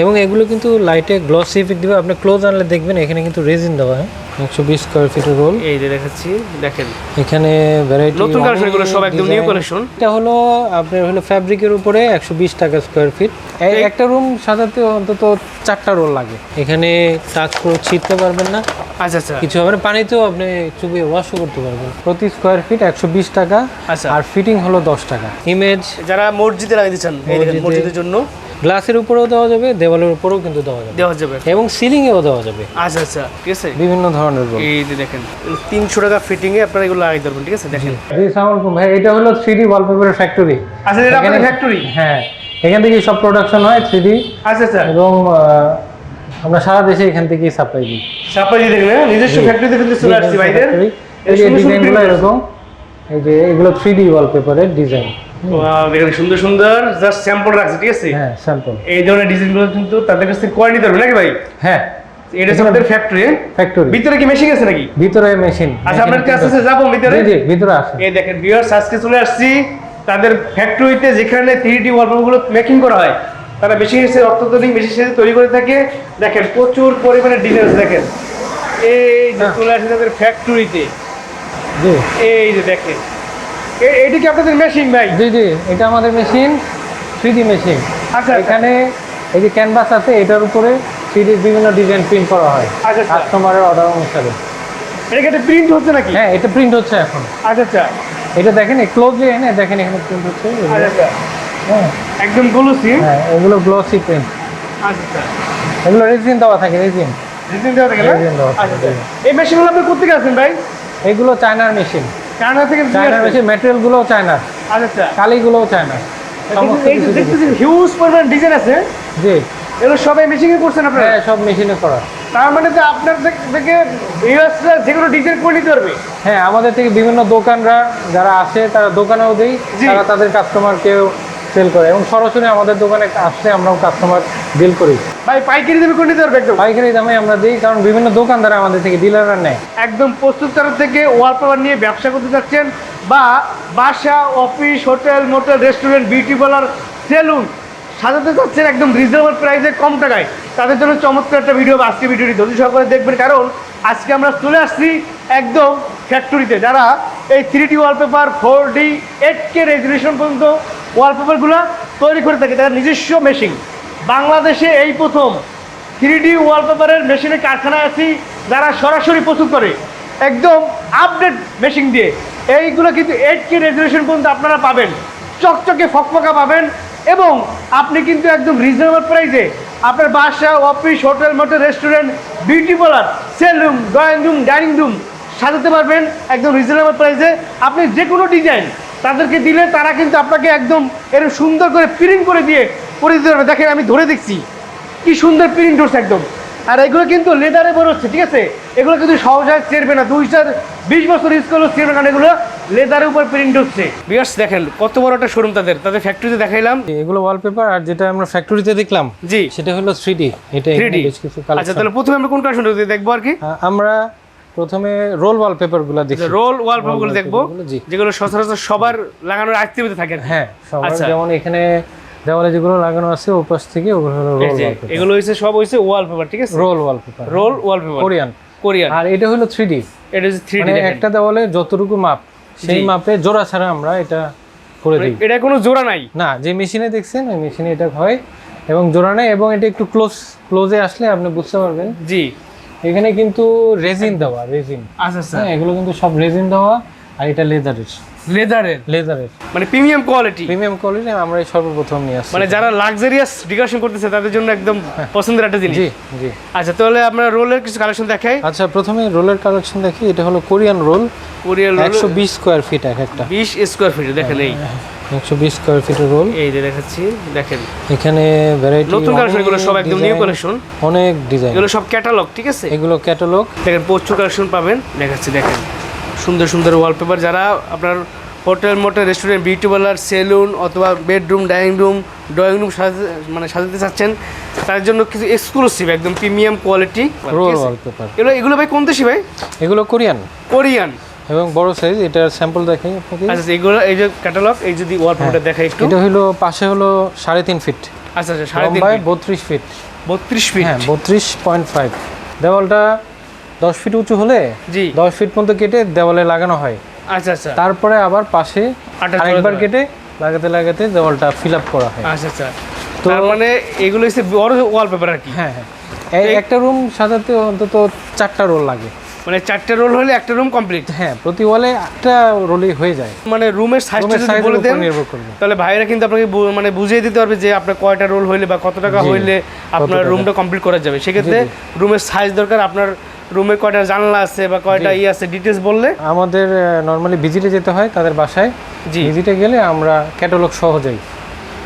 এবং এগুলো কিন্তু লাইটে গ্লসি ইফেক্ট দিবে। আপনি ক্লোজ আনলে দেখবেন এখানে কিন্তু রেজিন দেওয়া হয়। একশো বিশ স্কোয়ার ফিটের রোল এই যে দেখাচ্ছি দেখেন। এখানে ভ্যারাইটি নতুন কালেকশন এগুলো সব একদম নিউ কালেকশন এটা হলো আপনার হলো ফ্যাব্রিকের উপরে একশো বিশ টাকা স্কোয়ার ফিট একটা রুম সাজাতে অন্তত চারটা রোল লাগে। এখানে টাক করে ছিটতে পারবেন না। আচ্ছা আচ্ছা। কিছু হবে না পানিতেও আপনি চুবিয়ে ওয়াশও করতে পারবেন। প্রতি স্কোয়ার ফিট একশো বিশ টাকা। আচ্ছা। আর ফিটিং হলো দশ টাকা। ইমেজ যারা মসজিদে লাগাইতে চান মসজিদের জন্য। গ্লাসের উপরেও দেওয়া যাবে দেওয়ালের উপরেও কিন্তু দেওয়া যাবে। দেওয়া যাবে। এবং সিলিংয়েও দেওয়া যাবে। আচ্ছা আচ্ছা ঠিক আছে। বিভিন্ন ধরনের এই যে দেখেন তিনশো টাকা ফিটিং এ আপনারা এগুলো লাগাই পারবেন ঠিক আছে? দেখেন। জি। সালামালাইকুম ভাই এটা হলো থ্রি ডি ওয়ালপেপারের ফ্যাক্টরি আচ্ছা এটা আপনাদের ফ্যাক্টরি হ্যাঁ এখান থেকে সব প্রোডাকশন হয় থ্রি ডি আচ্ছা আচ্ছা। এবং আমরা সারা দেশে এখান থেকেই সাপ্লাই দিই। সাপ্লাই দিয়ে দেখবেন হ্যাঁ? নিজস্ব ফ্যাক্টরিতে কিন্তু চলে আসছি ভাইদের। এই এই যে ডিজাইনগুলো এরকম। এই যে এগুলো থ্রি ডি ওয়ালপেপারের ডিজাইন দেখেন সুন্দর সুন্দর জাস্ট স্যাম্পল রাখছে ঠিক আছে? হ্যাঁ স্যাম্পল এই ধরনের ডিজাইনগুলো কিন্তু তাদের কাছ থেকে করে নিতে পারবে নাকি ভাই? হ্যাঁ। এটা হচ্ছে আমাদের ফ্যাক্টরি ফ্যাক্টরি ভিতরে কি মেশিন আছে নাকি? ভিতরে মেশিন আচ্ছা আপনার কাছে আছে যাব ভিতরে? জি ভিতরে আছে। এই দেখেন ভিউয়ার্স আজকে চলে আসছি। তাদের ফ্যাক্টরিতে যেখানে থ্রি ডি ওয়ালপেপারগুলো মেকিং করা হয় তারা মেশিন এসে অত্যাধুনিক মেশিন এসে তৈরি করে থাকে। দেখেন প্রচুর পরিমাণে ডিজাইন দেখেন। এই যে হ্যাঁ। চলে আসছে তাদের ফ্যাক্টরিতে জি। এই যে দেখেন। এ- এইটা কি আপনাদের মেশিন ভাই? জি জি এটা আমাদের মেশিন থ্রি ডি মেশিন আচ্ছা এখানে এই যে ক্যানভাস আছে এটার উপরে থ্রি বিভিন্ন ডিজাইন প্রিন্ট করা হয়। আচ্ছা, আচ্ছা। কাস্টমারের অর্ডার অনুসারে। এটা কি প্রিন্ট হচ্ছে নাকি? হ্যাঁ এটা প্রিন্ট হচ্ছে এখন। আচ্ছা আচ্ছা। এটা দেখেন ক্লোজলি এনে দেখেন এখানে প্রিন্ট হচ্ছে। আচ্ছা আচ্ছা। হ্যাঁ। একদম গলুসি হ্যাঁ এগুলো গ্লসি প্রিন্ট আচ্ছা আচ্ছা। এগুলো রেজিন দেওয়া থাকে রেজিন ডিজাইন দেওয়া থাকে না? দেওয়া থাকে, আচ্ছা আচ্ছা। এই মেশিনগুলো আপনি কোথেকে আছেন ভাই? এগুলো চায়নার মেশিন কানাডা থেকে নিয়ে চায়নার আসছেন? মেশিন ম্যাটেরিয়ালগুলোও চায়নার আচ্ছা আচ্ছা। কালিগুলোও চায়না যে হিউজ পরিমাণ ডিজাইন আছে। জি। এগুলো সবাই মেশিনে করছেন আপনারা? হ্যাঁ সব মেশিনে করা। তার মানে তো আপনার থেকে- থেকে ইউএসরা যেগুলো ডিজাইন করে নিতে পারবে। হ্যাঁ আমাদের থেকে বিভিন্ন দোকানরা যারা আসে তারা দোকানেও দেই। তারা তাদের কাস্টমারকেও সেল করে। এবং সরাসরি আমাদের দোকানে আসলে আমরাও কাস্টমার ডিল করি। ভাই পাইকারি দামে করে নিতে পারবে একদম পাইকারি দামে আমরা দিই কারণ বিভিন্ন দোকানদার আমাদের থেকে ডিলাররা নেয়। একদম প্রস্তুতকারক থেকে ওয়ালপেপার নিয়ে ব্যবসা করতে যাচ্ছেন বা বাসা office hotel motel restaurant beauty parlour salon সাজাতে চাচ্ছেন একদম রিজনেবল প্রাইসে কম টাকায়। তাদের জন্য চমৎকার একটা ভিডিও বা আজকে ভিডিওটি ধৈর্য সহকারে দেখবেন কারণ আজকে আমরা চলে আসছি একদম ফ্যাক্টরিতে যারা এই three D wallpaper four D eight K resolution পর্যন্ত ওয়ালপেপারগুলো তৈরি করে থাকে তাদের নিজস্ব মেশিন বাংলাদেশে এই প্রথম থ্রি ডি ওয়ালপেপারের মেশিনের কারখানায় আছি, যারা সরাসরি প্রস্তুত করে। একদম আপডেট মেশিন দিয়ে। এইগুলো কিন্তু এইট কে রেজুলেশন পর্যন্ত আপনারা পাবেন। চকচকে ফকফকা পাবেন এবং আপনি কিন্তু একদম রিজনেবল প্রাইসে আপনার বাসা office hotel motel restaurant beauty parlour cell room drawing room dining room সাজাতে পারবেন একদম রিজনেবল প্রাইসে আপনি যে কোনো ডিজাইন তাদেরকে দিলে তারা কিন্তু আপনাকে একদম এরকম সুন্দর করে প্রিন্ট করে দিয়ে করে দিতে পারবে দেখেন আমি ধরে দেখছি। কি সুন্দর প্রিন্ট হচ্ছে একদম। আর এগুলো কিন্তু লেদারে বেরোচ্ছে ঠিক আছে? এগুলো কিন্তু সহজে চেরবে না। দুই চার বিশ বছর ইউজ করলেও চেরবে না কারণ এগুলো লেদারের উপর প্রিন্ট হচ্ছে। বিয়ার্স দেখেন কত বড় একটা শোরুম তাদের। তাদের ফ্যাক্টরিতে দেখাইলাম। এগুলো ওয়ালপেপার আর যেটা আমরা ফ্যাক্টরিতে দেখলাম জি। সেটা হলো থ্রি ডি এটা আচ্ছা তাহলে প্রথমে আমরা কোন কালেকশন দেখব আর কি? আমরা প্রথমে রোল ওয়ালপেপারগুলো দেখি রোল ওয়ালপেপারগুলো দেখব। যেগুলো সচরাচর সবার লাগানোর আয়ত্তের থাকে হ্যাঁ সবার আচ্ছা। যেমন এখানে দেওয়ালে যেগুলো লাগানো আছে ওপাশ থেকে ওগুলো হলো রোল এগুলো হচ্ছে সব হচ্ছে ওয়ালপেপার ঠিক আছে? Roll wallpaper roll wallpaper Korean Korean আর এটা হলো থ্রি ডি এটা হচ্ছে থ্রি মানে একটা দেওয়ালে যতটুকু মাপ সেই মাপে জোড়া ছাড়া আমরা এটা করে দিই। এটা কোনো জোড়া নাই? না যে মেশিনে দেখছেন ওই মেশিনে এটা হয়। এবং জোড়া নেই এবং এটা একটু ক্লোজ ক্লোজে আসলে আপনি বুঝতে পারবেন। জি। এখানে কিন্তু রেজিন দেওয়া রেজিন। আচ্ছা আচ্ছা। হ্যাঁ এগুলো কিন্তু সব রেজিন দেওয়া আর এটা লেদারের। লেদারের? লেদারের। মানে প্রিমিয়াম কোয়ালিটি? প্রিমিয়াম কোয়ালিটি আমরা সর্বপ্রথম নিয়ে আসছি। মানে যারা লাক্সারিয়াস ডেকোরেশন করতেছে তাদের জন্য একদম পছন্দের একটা জিনিস। জি জি। আচ্ছা তাহলে আমরা রোলের কিছু কালেকশন দেখাই। আচ্ছা প্রথমে রোলের কালেকশন দেখি এটা হলো কোরিয়ান রোল। কোরিয়াল একশো বিশ স্কোয়ার ফিট এক একটা। বিশ স্কোয়ার ফিট দেখেন এই। একশো বিশ স্কোয়ার ফিটের রোল এই যে দেখাচ্ছি দেখেন। এখানে ভ্যারাইটি নতুন কালেকশন এগুলো সব একদম নিউ কালেকশন অনেক ডিজাইন এগুলো সব ক্যাটালগ ঠিক আছে? এগুলো ক্যাটালগ দেখেন প্রচুর কালেকশন পাবেন। দেখাচ্ছি দেখেন। সুন্দর সুন্দর ওয়ালপেপার যারা আপনার hotel motel restaurant beauty parlour salon অথবা bedroom dining room drawing room সাজাতে মানে সাজাতে চাচ্ছেন তার জন্য কিছু এক্সক্লুসিভ একদম প্রিমিয়াম কোয়ালিটি এগুলো এগুলো ভাই কোন দেশি ভাই? এগুলো কোরিয়ান। কোরিয়ান। এবং বড় সাইজ এটার স্যাম্পল দেখাই আপনাকে। আচ্ছা আচ্ছা, এগুলো এই যে ক্যাটালগ এই যদি ওয়ালপেপারটা দেখাই একটু। এটা হলো পাশে হলো সাড়ে তিন ফিট আচ্ছা আচ্ছা সাড়ে তিন বত্রিশ ফিট বত্রিশ ফিট হ্যাঁ বত্রিশ পয়েন্ট ফাইভ দেওয়ালটা দশ ফিট উঁচু হলে জি। দশ ফিট পর্যন্ত কেটে দেওয়ালে লাগানো হয়। আচ্ছা আচ্ছা। তারপরে আবার পাশে আরেকবার কেটে লাগাতে লাগাতে দেওয়ালটা ফিল আপ করা হয়। আচ্ছা আচ্ছা। তো- তার মানে এগুলো হচ্ছে বড় ওয়ালপেপার আর কি? হ্যাঁ হ্যাঁ। একটা রুম সাজাতে অন্তত চারটা রোল লাগে। মানে চারটে রোল হলে একটা রুম কমপ্লিট? হ্যাঁ প্রতি ওয়ালে একটা রোলই হয়ে যায়। মানে রুমের সাইজটা যদি বলে দেন নির্ভর করবে। তাহলে ভাইরা কিন্তু আপনাকে মানে বুঝিয়ে দিতে পারবে যে আপনার কয়টা রোল হইলে বা কত টাকা হইলে আপনার রুমটা কমপ্লিট করা যাবে। সেক্ষেত্রে রুমের সাইজ দরকার আপনার রুমে কয়টা জানলা আছে বা কয়টা ই আছে ডিটেলস বললে? আমাদের নর্মালি ভিজিটে যেতে হয় তাদের বাসায়। জি। ভিজিটে গেলে আমরা ক্যাটালগ সহ যাই।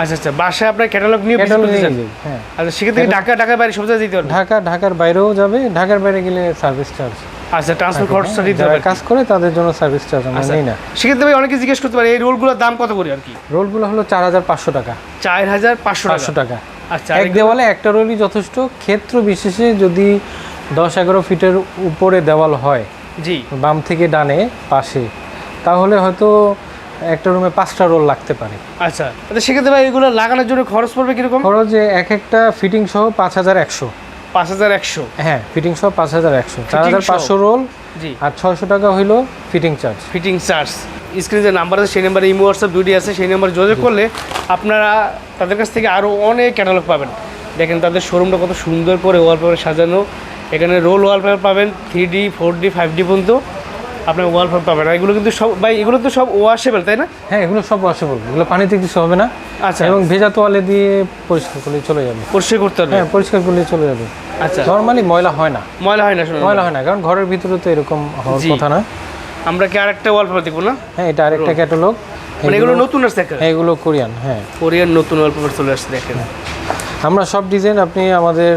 আচ্ছা আচ্ছা বাসায় আপনার ক্যাটালগ নিয়ে ক্যাটালগ নিয়ে? যাই হ্যাঁ। আচ্ছা সেক্ষেত্রে ঢাকা ঢাকা বাইরে সব জায়গায় দিতে পারবে ঢাকা ঢাকার বাইরেও যাবে ঢাকার বাইরে গেলে সার্ভিস চার্জ আচ্ছা ট্রান্সপোর্ট খরচটা দিতে হবে কাজ করে তাদের জন্য সার্ভিস চার্জ আমরা আচ্ছা। নিই না। সেক্ষেত্রে ভাই অনেকে জিজ্ঞেস করতে পারে এই রোলগুলোর দাম কত করে আর কি? রোলগুলো হলো চার হাজার পাঁচশো টাকা। চার হাজার পাঁচশো টাকা? আচ্ছা এক দেওয়ালে একটা রোলই যথেষ্ট। ক্ষেত্র বিশেষে যদি দশ এগারো ফিটের উপরে দেওয়াল হয় জি। বাম থেকে ডানে পাশে তাহলে হয়তো একটা রুমে পাঁচটা রোল লাগতে পারে। আচ্ছা সেক্ষেত্রে ভাই এগুলো লাগানোর জন্য খরচ পড়বে কীরকম? খরচ যে এক একটা ফিটিং সহ পাঁচ হাজার একশো। পাঁচ হাজার একশো? হ্যাঁ ফিটিং সহ পাঁচ হাজার একশো। চার হাজার পাঁচশো রোল জি। আর ছয়শো টাকা হইল ফিটিং চার্জ ফিটিং চার্জ স্ক্রিনে যে নাম্বার আছে সেই নাম্বারে ইমো হোয়াটসঅ্যাপ দুটি আছে সেই নাম্বারে যোগাযোগ করলে আপনারা তাদের কাছ থেকে আরও অনেক ক্যাটালগ পাবেন। দেখেন তাদের শোরুমটা কত সুন্দর করে ওয়ালপেপার সাজানো। এখানে রোল ওয়ালপেপার পাবেন three D four D five D পর্যন্ত। আপনার ওয়ালপেপার পাবেন। এগুলো কিন্তু সব ভাই এগুলো তো সব ওয়াশেবল তাই না? হ্যাঁ এগুলো সব ওয়াশেবল এগুলো পানিতে কিছু হবে না। আচ্ছা। এবং ভেজা তোয়ালে দিয়ে পরিষ্কার করলে চলে যাবে। পরিষ্কার করতে হবে? হ্যাঁ পরিষ্কার করলে চলে যাবে। আচ্ছা। নর্মালি ময়লা হয় না। ময়লা হয় না শুনুন। ময়লা হয় না কারণ ঘরের ভিতরে তো এরকম হওয়ার কথা না। আমরা কি আরেকটা ওয়ালপেপার দেখব না? হ্যাঁ এটা আরেকটা ক্যাটালগ মানে এগুলো নতুন আসছে একটা? এগুলো কোরিয়ান হ্যাঁ। কোরিয়ান নতুন ওয়ালপেপার চলে আসছে দেখেন। আমরা সব ডিজাইন আপনি আমাদের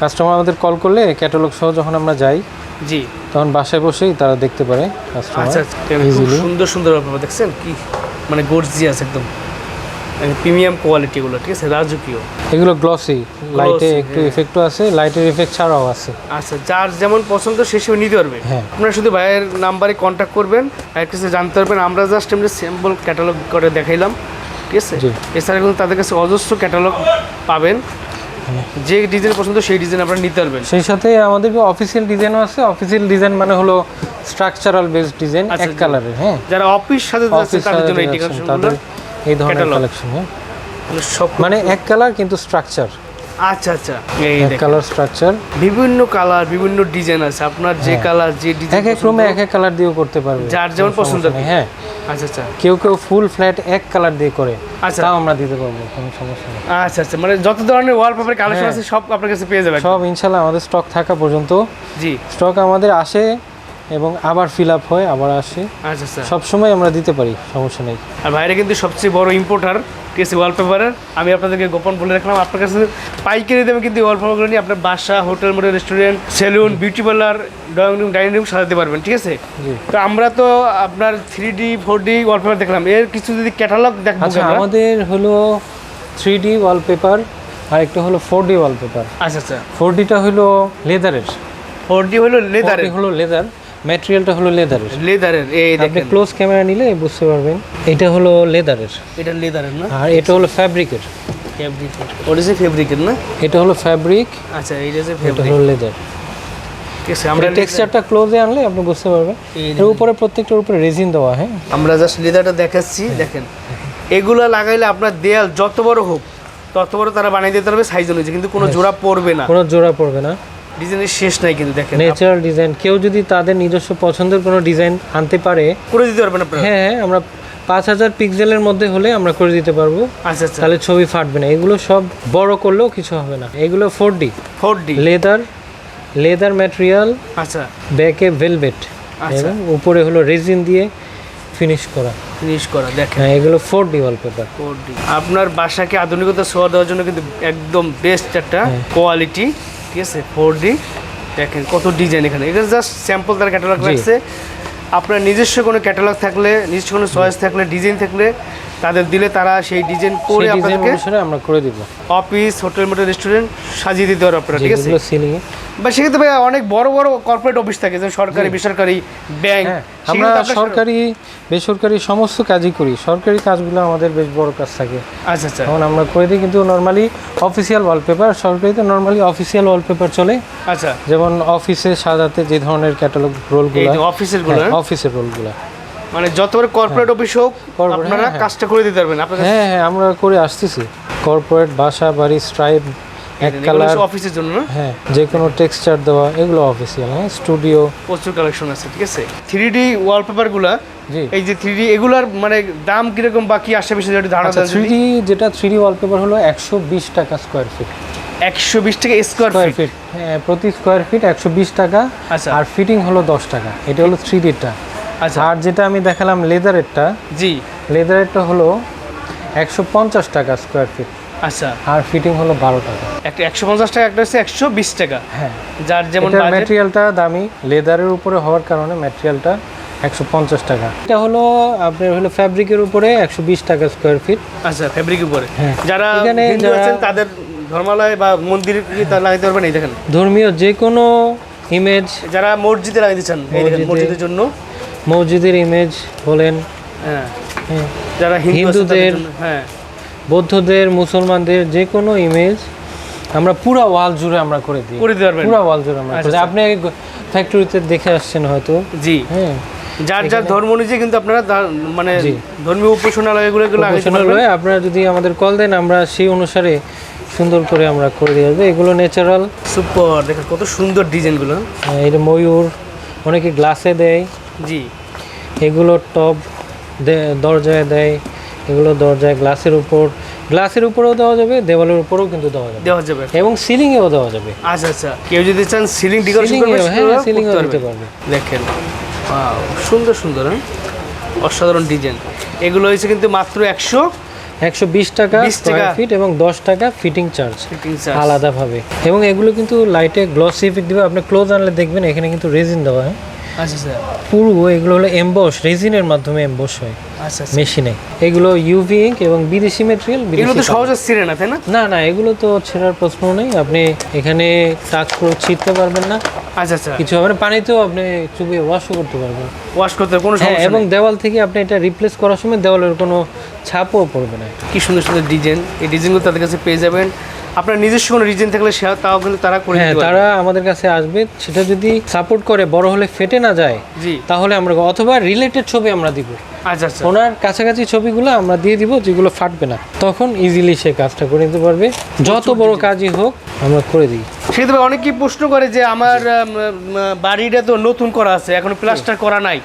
কাস্টমার আমাদের কল করলে ক্যাটালগ সহ যখন আমরা যাই জি। তখন বাসায় বসেই তারা দেখতে পারে আচ্ছা আচ্ছা. সুন্দর সুন্দর ওয়ালপেপার দেখছেন? কি মানে গর্জিয়াস একদম। প্রিমিয়াম কোয়ালিটি গুলো ঠিক আছে? রাজকীয়। এগুলো গ্লসি লাইটে একটু হ্যাঁ। ইফেক্টও আছে লাইটের ইফেক্ট ছাড়াও আছে। আচ্ছা যার যেমন পছন্দ সে হিসেবে নিতে পারবে। হ্যাঁ। আপনারা শুধু ভাইয়ের নাম্বারে কন্ট্যাক্ট করবেন ভাইয়ের কাছে জানতে পারবেন। আমরা জাস্ট এমনি স্যাম্পল ক্যাটালগ করে দেখাইলাম ঠিক আছে? এছাড়া কিন্তু তাদের কাছে অজস্র ক্যাটালগ পাবেন। হ্যাঁ। যে ডিজাইন পছন্দ সেই ডিজাইন আপনারা নিতে পারবেন। সেই সাথে আমাদের অফিসিয়াল ডিজাইনও আছে অফিসিয়াল ডিজাইন মানে হলো স্ট্রাকচারাল বেসড ডিজাইন এক জি। কালারের হ্যাঁ। যারা অফিস সাথে যাচ্ছে তাদের জন্য এই তাদের এই ধরনের কালেকশন হ্যাঁ। মানে সব মানে এক কালার কিন্তু স্ট্রাকচার আচ্ছা আচ্ছা। এই এক কালার স্ট্রাকচার বিভিন্ন কালার বিভিন্ন ডিজাইন আছে। আপনার যে হ্যাঁ। কালার যে ডিজাইন এক এক রুমে এক এক কালার দিয়েও করতে পারবে। যার যেমন পছন্দ হ্যাঁ। আচ্ছা আচ্ছা। কেউ কেউ ফুল ফ্ল্যাট এক কালার দিয়ে করে। আচ্ছা। তাও আমরা দিতে পারব কোনো সমস্যা নেই। আচ্ছা আচ্ছা মানে যত ধরনের ওয়ালপেপার কালেকশন হ্যাঁ। আছে সব আপনার কাছে পেয়ে যাবেন। সব ইনশাল্লাহ আমাদের স্টক থাকা পর্যন্ত। জি। স্টক আমাদের আসে এবং আবার ফিল আপ হয় আবার আসে। আচ্ছা আচ্ছা। সব সময় আমরা দিতে পারি সমস্যা নেই। আর বাইরে কিন্তু সবচেয়ে বড় ইম্পোর্টার ঠিক আছে ওয়ালপেপারের আমি আপনাদেরকে গোপন বলে রাখলাম আপনার কাছে পাইকারি দামে কিন্তু ওয়ালপেপারগুলো নিয়ে আপনার বাসা hotel motel restaurant salon beauty parlour drawing room dining room সাজাতে পারবেন ঠিক আছে? তো আমরা তো আপনার three D four D wallpaper দেখলাম। এর কিছু যদি ক্যাটালগ দেখব আচ্ছা আমাদের হলো থ্রি ডি ওয়ালপেপার আর একটা হলো ফোর ডি ওয়ালপেপার আচ্ছা আচ্ছা। ফোর ডিটা হলো লেদারের ফোর ডি হলো লেদারের হলো লেদার ম্যাটেরিয়ালটা হলো লেদারের লেদারের এই আপনি দেখেন। ক্লোজ ক্যামেরা নিলে বুঝতে পারবেন এটা হলো লেদারের এটা লেদারের না? আর এটা হলো ফ্যাব্রিকের ফেব্রিক ওটা যে ফেব্রিকের না? এটা হলো ফ্যাব্রিক আচ্ছা এইটা যে এটা হলো লেদার আমরা আমরা টেক্সচারটা ক্লোজে আনলে আপনি বুঝতে পারবেন। এর উপরে প্রত্যেকটার উপরে রেজিন দেওয়া হ্যাঁ? আমরা জাস্ট লেদারটা দেখাচ্ছি দেখেন। এগুলো লাগাইলে আপনার দেয়াল যত বড় হোক তত বড় তারা বানিয়ে দিতে পারবে সাইজ অনুযায়ী। কিন্তু কোনো জোড়া পড়বে না। কোনো জোড়া পড়বে না। ডিজাইনের শেষ নাই কিন্তু দেখেন। ন্যাচারাল ডিজাইন কেউ যদি তাদের নিজস্ব পছন্দের কোনো ডিজাইন আনতে পারে করে দিতে পারবেন আপনারা? হ্যাঁ হ্যাঁ আমরা পাঁচ হাজার পিক্সেলের মধ্যে হলে আমরা করে দিতে পারব। আচ্ছা আচ্ছা। তাহলে ছবি ফাটবে না। এগুলো সব বড় করলেও কিছু হবে না। এগুলো four D four D leather leather material আচ্ছা। ব্যাকে ভেলভেট আচ্ছা। উপরে হলো রেজিন দিয়ে ফিনিশ করা। ফিনিশ করা দেখেন। হ্যাঁ এগুলো four D wallpaper four D আপনার বাসাকে আধুনিকতা ছোঁয়া দেওয়ার জন্য কিন্তু একদম বেস্ট একটা হ্যাঁ। কোয়ালিটি ঠিক আছে ফোর ডি দেখেন কত ডিজাইন এখানে। এখানে জাস্ট স্যাম্পল তার ক্যাটালগ। রাখছে আপনার নিজস্ব কোনো ক্যাটালগ থাকলে নিজস্ব কোনো চয়েস থাকলে ডিজাইন থাকলে তাদের দিলে তারা সেই ডিজাইন করে আপনাদেরকে আমরা করে দিব। অফিস হোটেল মোটেল রেস্টুরেন্ট সাজিয়ে দিতে পারবে আপনারা ঠিক আছে? সিলিং বা সেক্ষেত্রে ভাই অনেক বড় বড় কর্পোরেট অফিস থাকে যেমন সরকারি বেসরকারি ব্যাংক আমরা সরকারি বেসরকারি সমস্ত কাজই করি। সরকারি কাজগুলো আমাদের বেশ বড় কাজ থাকে। আচ্ছা আচ্ছা। এখন আমরা করে দিই কিন্তু নর্মালি অফিসিয়াল ওয়ালপেপার সরকারিতে নর্মালি অফিসিয়াল ওয়ালপেপার চলে। আচ্ছা। যেমন অফিসে সাজাতে যে ধরনের ক্যাটালগ রোলগুলো অফিসেরগুলো? অফিসের রোলগুলো মানে যত কর্পোরেট অফিস হোক আপনারা হ্যাঁ, হ্যাঁ। কাজটা করে দিতে পারবেন। হ্যাঁ হ্যাঁ আমরা করে আসতেছি। কর্পোরেট বাসা বাড়ি স্ট্রাইপ এক কালার অফিসের জন্য হ্যাঁ যে কোনো টেক্সচার দেওয়া এগুলো অফিসিয়াল হ্যাঁ স্টুডিও প্রচুর কালেকশন আছে ঠিক আছে? থ্রি ডি ওয়ালপেপারগুলো এই যে থ্রি ডি এগুলার মানে দাম কীরকম বা কি আশেপাশে যদি ধারণা আচ্ছা থ্রি ডি যেটা থ্রি ডি ওয়ালপেপার হলো একশো বিশ টাকা স্কোয়ার ফিট একশো বিশ টাকা স্কোয়ার ফিট হ্যাঁ প্রতি স্কোয়ার ফিট একশো বিশ টাকা আচ্ছা। আর ফিটিং হলো দশ টাকা। এটা হলো থ্রি ডিটা আচ্ছা। আর যেটা আমি দেখালাম লেদারেরটা জি। লেদারেরটা হলো একশো পঞ্চাশ টাকা স্কোয়ার ফিট আচ্ছা। আর ফিটিং হলো বারো টাকা। একটা একশো পঞ্চাশ টাকা একটা হচ্ছে একশো বিশ টাকা। হ্যাঁ। যার যেমন ম্যাটেরিয়ালটা দামি লেদারের উপরে হওয়ার কারণে ম্যাটেরিয়ালটা একশো পঞ্চাশ টাকা। এটা হলো আপনার হলো ফ্যাব্রিকের উপরে একশো বিশ টাকা স্কোয়ার ফিট আচ্ছা ফেব্রিক উপরে। হ্যাঁ। যারা এখানে তাদের ধর্মালয় বা মন্দিরে কি তা লাগাইতে পারবেন এই দেখেন। ধর্মীয় যে কোনো ইমেজ যারা মসজিদে লাগাইতে চান মসজিদের জন্য। মসজিদের ইমেজ বলেন হ্যাঁ। হ্যাঁ, যারা হিন্দুদের- হ্যাঁ। বৌদ্ধদের মুসলমানদের যে কোনো ইমেজ আমরা পুরো ওয়াল জুড়ে আমরা করে দিই। করে দিতে পারবেন। পুরো ওয়াল জুড়ে আমরা করে আচ্ছা, আপনি ফ্যাক্টরিতে দেখে আসছেন হয়তো। জি। হ্যাঁ। যার যার ধর্ম অনুযায়ী কিন্তু আপনারা মানে। ধর্মীয় উপাসনালয়গুলো হয়ে আপনারা যদি আমাদের কল দেন আমরা সেই অনুসারে সুন্দর করে আমরা করে দিয়ে আসব। এগুলো ন্যাচারাল সুপার দেখেন কত সুন্দর ডিজাইনগুলো এটা ময়ূর অনেকে গ্লাসে দেয়। জি। এগুলো টপ দরজায় দেয় এগুলো দরজায় গ্লাসের উপর গ্লাসের উপরেও দেওয়া যাবে দেওয়ালের উপরেও কিন্তু দেওয়া যাবে। দেওয়া যাবে। এবং সিলিংয়েও দেওয়া যাবে। আচ্ছা আচ্ছা। কেউ যদি চান সিলিং ডেকোরেশন করবে হ্যাঁ সিলিংও করতে দিতে পারবে। দেখেন Wow, সুন্দর সুন্দর হ্যাঁ? অসাধারণ ডিজাইন। এগুলো হয়েছে কিন্তু মাত্র একশো একশো বিশ টাকা 20 স্কোয়ার টাকা। ফিট এবং দশ টাকা ফিটিং চার্জ আলাদাভাবে। এবং এগুলো কিন্তু লাইটে গ্লসি ইফেক্ট দিবে। আপনি ক্লোজ আনলে দেখবেন এখানে কিন্তু রেজিন দেওয়া হয়? আচ্ছা স্যার পুরো এগুলো হলো এমবস রেজিনের মাধ্যমে এমবস হয়। আচ্ছা আচ্ছা। মেশিনে এগুলো ইউভি ইঙ্ক এবং বিদেশি মেটেরিয়াল এগুলো তো সহজে ছিঁড়ে না তাই না? না না এগুলো তো ছেঁড়ার প্রশ্ন নেই। আপনি এখানে টাচ করে ছিটতে পারবেন না। আচ্ছা আচ্ছা। কিছু হবে না পানিতেও আপনি চুবিয়ে ওয়াশও করতে পারবেন। ওয়াশ করতে কোনো হ্যাঁ সমস্যা এবং দেওয়াল থেকে আপনি এটা রিপ্লেস করার সময় দেওয়ালের কোনো ছাপও পড়বে না। কি সুন্দর সুন্দর ডিজাইন এই ডিজাইনগুলো তাদের কাছে পেয়ে যাবেন। আপনার নিজস্ব কোনো ডিজাইন থাকলে সে তাও কিন্তু তারা করে হ্যাঁ তারা আমাদের কাছে আসবে। সেটা যদি সাপোর্ট করে বড় হলে ফেটে না যায় জি। তাহলে আমরা অথবা রিলেটেড ছবি আমরা দিব। আচ্ছা আচ্ছা। ওনার কাছাকাছি ছবিগুলো আমরা দিয়ে দিব যেগুলো ফাটবে না। তখন ইজিলি সে কাজটা করে নিতে পারবে। যত বড় কাজই হোক আমরা করে দিই। সেক্ষেত্রে অনেকেই প্রশ্ন করে যে আমার আম, আম, বাড়িটা তো নতুন করা আছে এখন প্লাস্টার করা নাই।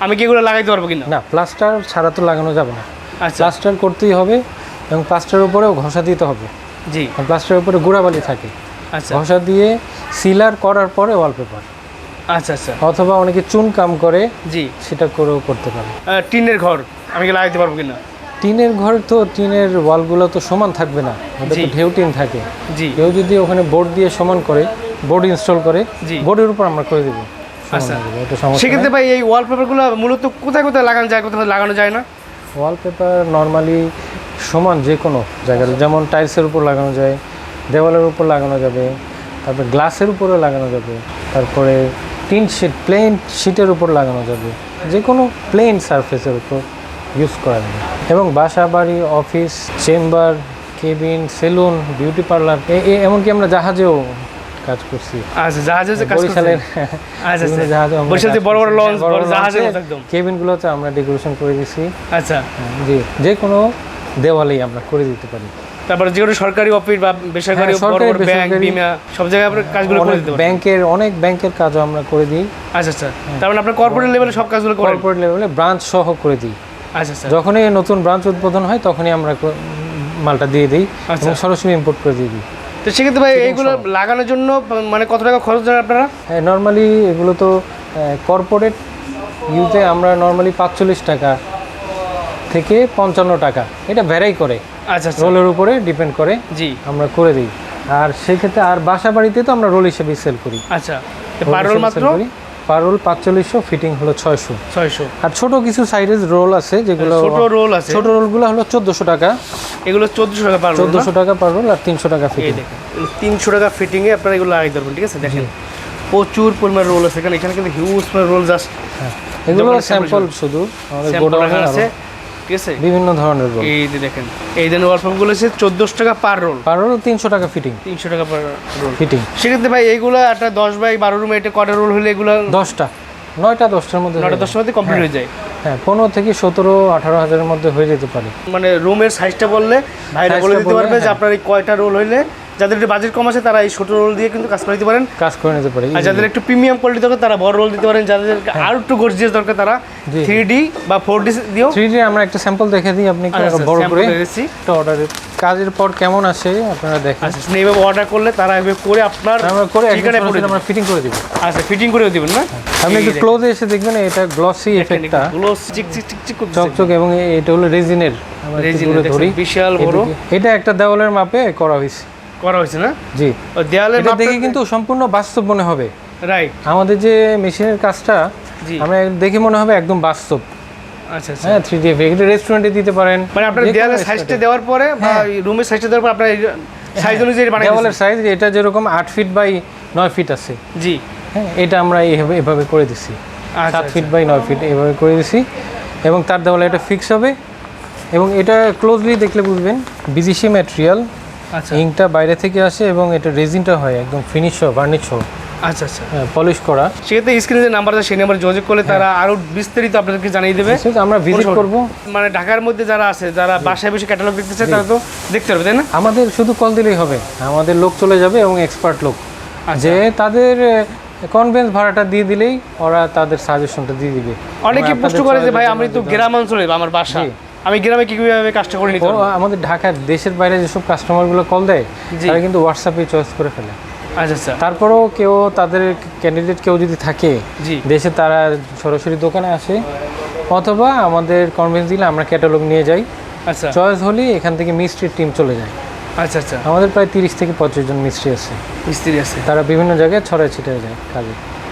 আমি কি এগুলো লাগাইতে পারব কিনা? না প্লাস্টার ছাড়া তো লাগানো যাবে না। আচ্ছা। প্লাস্টার করতেই হবে এবং প্লাস্টারের উপরেও ঘষা দিতে হবে। জি। প্লাস্টারের উপরে গুঁড়াবালি থাকে। আচ্ছা। ঘষা দিয়ে সিলার করার পরে ওয়ালপেপার। আচ্ছা আচ্ছা। অথবা অনেকে চুন কাম করে জি। সেটা করেও করতে পারে। টিনের ঘর আমি কি লাগাইতে পারব কিনা? টিনের ঘর তো টিনের ওয়ালগুলো তো সমান থাকবে না। ওটা। তো ঢেউ টিন থাকে। জি। কেউ যদি ওখানে বোর্ড দিয়ে সমান করে বোর্ড ইনস্টল করে জি। বোর্ডের উপর আমরা করে দেবো। আচ্ছা। সেক্ষেত্রে ভাই এই ওয়ালপেপারগুলো মূলত কোথায় কোথায় লাগানো যায় কোথায় লাগানো যায় না? ওয়ালপেপার নর্মালি সমান যে কোনো জায়গায়। যেমন টাইলসের উপর লাগানো যায় দেওয়ালের উপর লাগানো যাবে তারপরে গ্লাসের উপরেও লাগানো যাবে তারপরে টিন শিট প্লেন শিটের উপর লাগানো যাবে। যে কোনো প্লেন সারফেসের উপর ইউজ করা যাবে। এবং বাসা বাড়ি office chamber cabin salon beauty parlour এমনকি আমরা জাহাজেও কাজ করছি। আচ্ছা জাহাজে যে কাজ বরিশালের আচ্ছা আচ্ছা। জাহাজে বরিশাল বড় বড় লঞ্চ একদম। কেবিনগুলোতে আমরা ডেকোরেশন করে দিছি। আচ্ছা। জি। যে কোনো দেওয়ালেই আমরা করে দিতে পারি। তারপরে যে কোনো সরকারি অফিস বা বেসরকারি হ্যাঁ, সরকারি, ব্যাংক বিমা সব জায়গায় আপনার কাজগুলো করে দিতে ব্যাংকের অনেক ব্যাংকের কাজও আমরা করে দিই। আচ্ছা আচ্ছা। তার মানে আপনার কর্পোরেট লেভেলে সব কাজগুলো করেন? কর্পোরেট লেভেলে ব্রাঞ্চ সহ করে দিই। আচ্ছা আচ্ছা। যখনই নতুন ব্রাঞ্চ উদ্বোধন হয় তখনই আমরা মালটা দিয়ে দিই আচ্ছা। এবং সরাসরি ইম্পোর্ট করে দিয়ে দিই। তো সেক্ষেত্রে ভাই এইগুলো লাগানোর জন্য মানে কত টাকা খরচ দেন আপনারা? হ্যাঁ নর্মালি এগুলো তো কর্পোরেট ইউতে আমরা নর্মালি পাঁচচল্লিশ টাকা থেকে পঞ্চান্ন টাকা। এটা ভ্যারাই করে। আচ্ছা আচ্ছা। রোলের উপরে ডিপেন্ড করে জি। আমরা করে দিই। আর সেক্ষেত্রে আর বাসা বাড়িতে তো আমরা রোল হিসেবে সেল করি। আচ্ছা রোল পারোল মাত্র? পার রোল পাঁচচল্লিশশো ফিটিং হলো ছয়শো। ছয়শো। আর ছোট কিছু সাইজের রোল আছে যেগুলো ছোট রোল আছে। ছোট রোলগুলো হলো চোদ্দোশো টাকা। এগুলো চোদ্দশো টাকা পার চোদ্দোশো টাকা পার রোল আর তিনশো টাকা ফিটিং তিনশো টাকা ফিটিংয়ে আপনারা এগুলো লাগাই ধরবেন ঠিক আছে? দেখেন প্রচুর পরিমাণ রোল আছে। এখানে এখানে কিন্তু হিউজ পরিমাণ রোল জাস্ট এগুলো স্যাম্পল শুধু। আমাদের গোডাউনে আছে। ঠিক আছে? বিভিন্ন ধরনের রোল এই যে দেখেন এই দেন ওয়ালপেপগুলো হচ্ছে চোদ্দোশো টাকা পার রোল পার রোল তিনশো টাকা ফিটিং তিনশো টাকা পার রোল ফিটিং সেক্ষেত্রে ভাই এইগুলো একটা দশ বাই বারো রুমে এটা কটা রোল হলে এগুলো দশটা। নয়টা দশটার মধ্যে হয়ে যায়। দশটার মধ্যে কমপ্লিট হয়ে। যায়। হ্যাঁ পনেরো থেকে সতেরো আঠারো হাজারের মধ্যে হয়ে যেতে পারে। মানে রুমের সাইজটা বললে ভাইরা বলে দিতে পারবে যে হ্যাঁ। আপনার এই কয়টা রোল হইলে যাদের একটু বাজেট কম আছে তারা এই ছোট রোল দিয়ে কিন্তু কাজ করে দিতে পারেন। কাজ করে নিতে পারে আর যাদের একটু প্রিমিয়াম কোয়ালিটি দরকার তারা বড় রোল দিতে পারেন। যাদের আরও একটু গর্জিয়াস দরকার তারা। থ্রি ডি বা ফোর ডি দিও থ্রি ডি আমরা একটা স্যাম্পল দেখে দিই আপনি আচ্ছা, বড় করে। অর্ডারের কাজের পর কেমন আসে আপনারা দেখেন। আচ্ছা এইভাবে অর্ডার করলে তারা এভাবে করে আপনার আমরা করে দিবে। আমরা ফিটিং করে দিব। আচ্ছা ফিটিং করে দিবেন না? আপনি একটু ক্লোজে এসে দেখবেন এটা গ্লসি এফেক্টটা gloss চিক চিক চিক চিক। চকচক এবং এটা হলো রেজিনের ধরি। বিশাল বড়। এটা একটা দেওয়ালের মাপে করা হয়েছে। করা হয়েছে না? জি। দেয়ালে এটা দেখে কিন্তু সম্পূর্ণ বাস্তব মনে হবে। রাইট আমাদের যে মেশিনের কাজটা জি। আমরা দেখে মনে হবে একদম বাস্তব। আচ্ছা আচ্ছা। হ্যাঁ থ্রি ডি এফেক্ট রেস্টুরেন্টে দিতে পারেন। মানে আপনার দেয়ালের সাইজটা দেওয়ার পরে বা হ্যাঁ। রুমের সাইজটা দেওয়ার পর আপনার সাইজ অনুযায়ী বানাই দেওয়ালের সাইজ এটা যেরকম আট ফিট বাই নয় ফিট আছে। জি। হ্যাঁ এটা আমরা এইভাবে এভাবে করে দিছি। আচ্ছা সাত ফিট বাই নয় ফিট এভাবে করে দিছি। এবং তার দেওয়ালে এটা ফিক্স হবে। এবং এটা ক্লোজলি দেখলে বুঝবেন বিজিসি ম্যাটেরিয়াল আচ্ছা ইঙ্কটা বাইরে থেকে আসে এবং এটা রেজিনটা হয় একদম ফিনিশ সহ বার্নিশ সহ আচ্ছা আচ্ছা। পলিশ করা। সেক্ষেত্রে স্ক্রিনে যে নাম্বার আছে সেই নাম্বারে যোগাযোগ করলে তারা আরও বিস্তারিত আপনাদেরকে জানিয়ে দেবে। আমরা ভিজিট করব। মানে ঢাকার মধ্যে যারা আছে যারা বাসায় বসে ক্যাটালগ দেখতে চায় তারা তো দেখতে পারবে তাই না? আমাদের শুধু কল দিলেই হবে। আমাদের লোক চলে যাবে এবং এক্সপার্ট লোক। আচ্ছা। যে তাদের কনভেন্স ভাড়াটা দিয়ে দিলেই ওরা তাদের সাজেশনটা দিয়ে দিবে। অনেকে প্রশ্ন করে যে ভাই আমি তো গ্রাম অঞ্চলে আমার বাসা। আমি গ্রামে কি কীভাবে কাজটা করে নিতে আমাদের ঢাকার দেশের বাইরে যেসব কাস্টমারগুলো কল দেয়। তারা কিন্তু হোয়াটসঅ্যাপে চয়েস করে ফেলে। আচ্ছা আচ্ছা। তারপরেও কেউ তাদের ক্যান্ডিডেট কেউ যদি থাকে জি। দেশে তারা সরাসরি দোকানে আসে অথবা আমাদের কনভেন্স দিলে আমরা ক্যাটালগ নিয়ে যাই। আচ্ছা। চয়েস হলেই এখান থেকে মিস্ত্রির টিম চলে যায়। আচ্ছা আচ্ছা। আমাদের প্রায় তিরিশ থেকে পঁচিশ জন মিস্ত্রি আছে। মিস্ত্রি আছে। তারা বিভিন্ন জায়গায় ছড়ায় ছিটে যায় কাজে।